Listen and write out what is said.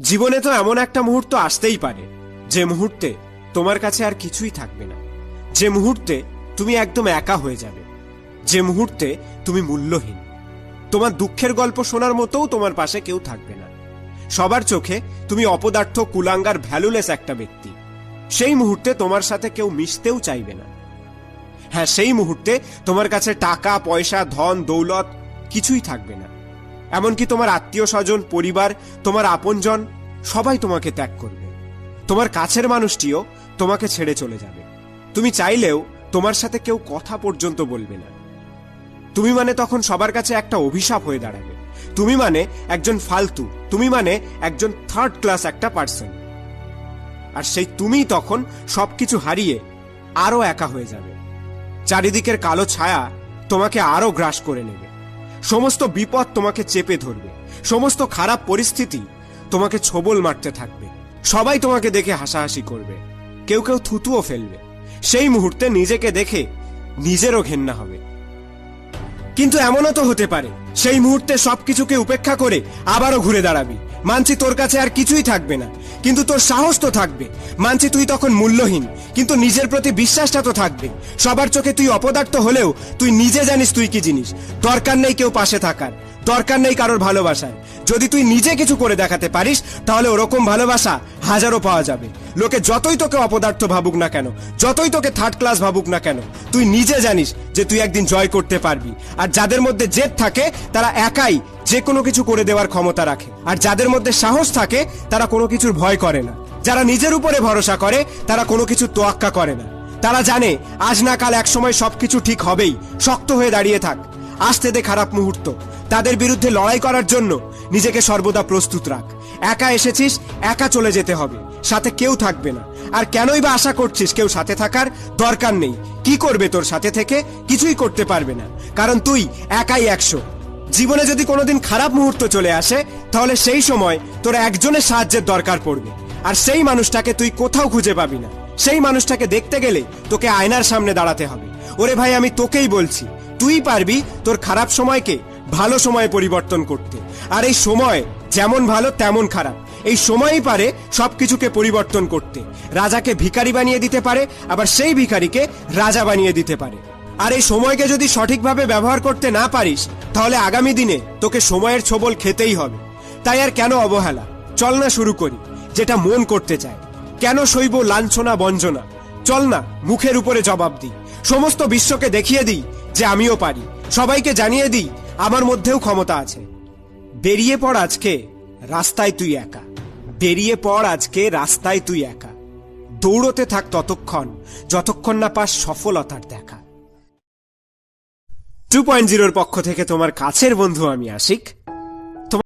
জীবনে তো এমন একটা মুহূর্ত আসতেই পারে, যে মুহূর্তে তোমার কাছে আর কিছুই থাকবে না। যে মুহূর্তে তুমি একদম একা হয়ে যাবে, যে মুহূর্তে তুমি মূল্যহীন। তোমার দুঃখের গল্প শোনার মতোও তোমার পাশে কেউ থাকবে না। সবার চোখে তুমি অপদার্থ, কুলাঙ্গার, ভ্যালুলেস একটা ব্যক্তি। সেই মুহূর্তে তোমার সাথে কেউ মিশতেও চাইবে না। হ্যাঁ সেই মুহূর্তে তোমার কাছে টাকা, পয়সা, ধন, দৌলত কিছুই থাকবে না। এমনকি তোমার আত্মীয় স্বজন পরিবার, তোমার আপনজন, সবাই তোমাকে ত্যাগ করবে। তোমার কাছের মানুষটিও তোমাকে ছেড়ে চলে যাবে। তুমি চাইলেও তোমার সাথে কেউ কথা পর্যন্ত বলবে না। তুমি মানে তখন সবার কাছে একটা অভিশাপ হয়ে দাঁড়াবে। তুমি মানে একজন ফালতু। তুমি মানে একজন থার্ড ক্লাস একটা পার্সন আর সেই তুমি তখন সবকিছু হারিয়ে আরও একা হয়ে যাবে। চারিদিকের কালো ছায়া তোমাকে আরও গ্রাস করে নেবে। সমস্ত বিপদ তোমাকে চেপে ধরবে। সমস্ত খারাপ পরিস্থিতি তোমাকে ছবল মারতে থাকবে। সবাই তোমাকে দেখে হাসাহাসি করবে। কেউ কেউ থুতুও ফেলবে। সেই মুহূর্তে নিজেকে দেখে নিজেরও ঘেন্না হবে। কিন্তু এমনও তো হতে পারে, সেই মুহূর্তে সবকিছুকে উপেক্ষা করে আবারও ঘুরে দাঁড়াবি। মানছি তোর কাছে আর কিছুই থাকবে না। কিন্তু তোর সাহস তো থাকবে। মানছি তুই তখন মূল্যহীন, কিন্তু নিজের প্রতি বিশ্বাসটা তো থাকবে। সবার চোখে তুই অপদার্থ হলেও তুই নিজে জানিস তুই কি জিনিস। দরকার নেই কেউ পাশে থাকার, দরকার নেই কারোর ভালোবাসার। যদি তুই নিজে কিছু করে দেখাতে পারিস, তাহলে ওরকম ভালোবাসা হাজারও পাওয়া যাবে। লোকে যতই তোকে অপদার্থ ভাবুক না কেন, যতই তোকে থার্ড ক্লাস ভাবুক না কেন, তুই নিজে জানিস যে তুই একদিন জয় করতে পারবি। আর যাদের মধ্যে জেদ থাকে, তারা একাই যে কোনো কিছু করে দেওয়ার ক্ষমতা রাখে। আর যাদের মধ্যে সাহস থাকে, তারা কোনো কিছুর ভয় করে না। যারা নিজের উপরে ভরসা করে, তারা কোনো কিছু তোয়াক্কা করে না। তারা জানে, আজ না কাল একসময় সবকিছু ঠিক হবেই, শক্ত হয়ে দাঁড়িয়ে থাক। আসতে দে খারাপ মুহূর্ত। তাদের বিরুদ্ধে লড়াই করার জন্য নিজেকে সর্বদা প্রস্তুত রাখ। একা এসেছিস, একা চলে যেতে হবে। সাথে কেউ থাকবে না। আর কেনই বা আশা করছিস কেউ সাথে থাকার দরকার নেই। কি করবে তোর সাথে থেকে? কিছুই করতে পারবে না। কারণ তুই একাই একশো। জীবনে যদি কোনোদিন খারাপ মুহূর্ত চলে আসে, তাহলে সেই সময় তোর একজনের সাহায্যের দরকার পড়বে। আর সেই মানুষটাকে তুই কোথাও খুঁজে পাবি না। সেই মানুষটাকে দেখতে গেলে তোকে আয়নার সামনে দাঁড়াতে হবে। ওরে ভাই, আমি তোকেই বলছি, তুই পারবি তোর খারাপ সময়কে ভালো সময়ে পরিবর্তন করতে। আর এই সময় যেমন ভালো, তেমন খারাপ। এই সময়ই পারে সবকিছুকে পরিবর্তন করতে। রাজাকে ভিখারি বানিয়ে দিতে পারে, আবার সেই ভিখারিকে রাজা বানিয়ে দিতে পারে। আর এই সময়কে যদি সঠিকভাবে ব্যবহার করতে না পারিস, তাহলে আগামী দিনে তোকে সময়ের ছবল খেতেই হবে। তাই আর কেন অবহেলা? চল না শুরু করি, যেটা মন করতে চায়। কেন সইব লাঞ্ছনা, বঞ্জনা? চল না, মুখের উপরে জবাব দিই। সমস্ত বিশ্বকে দেখিয়ে দিই যে আমিও পারি। সবাইকে জানিয়ে দিই, আমার মধ্যেও ক্ষমতা আছে। বেরিয়ে পড় আজকে, রাস্তায় তুই একা। বেরিয়ে পড় আজকে, রাস্তায় তুই একা। দৌড়তে থাক ততক্ষণ, যতক্ষণ না পাস সফলতার দেখা টু পয়েন্ট জিরোর পক্ষ থেকে তোমার কাছের বন্ধু আমি আশিক।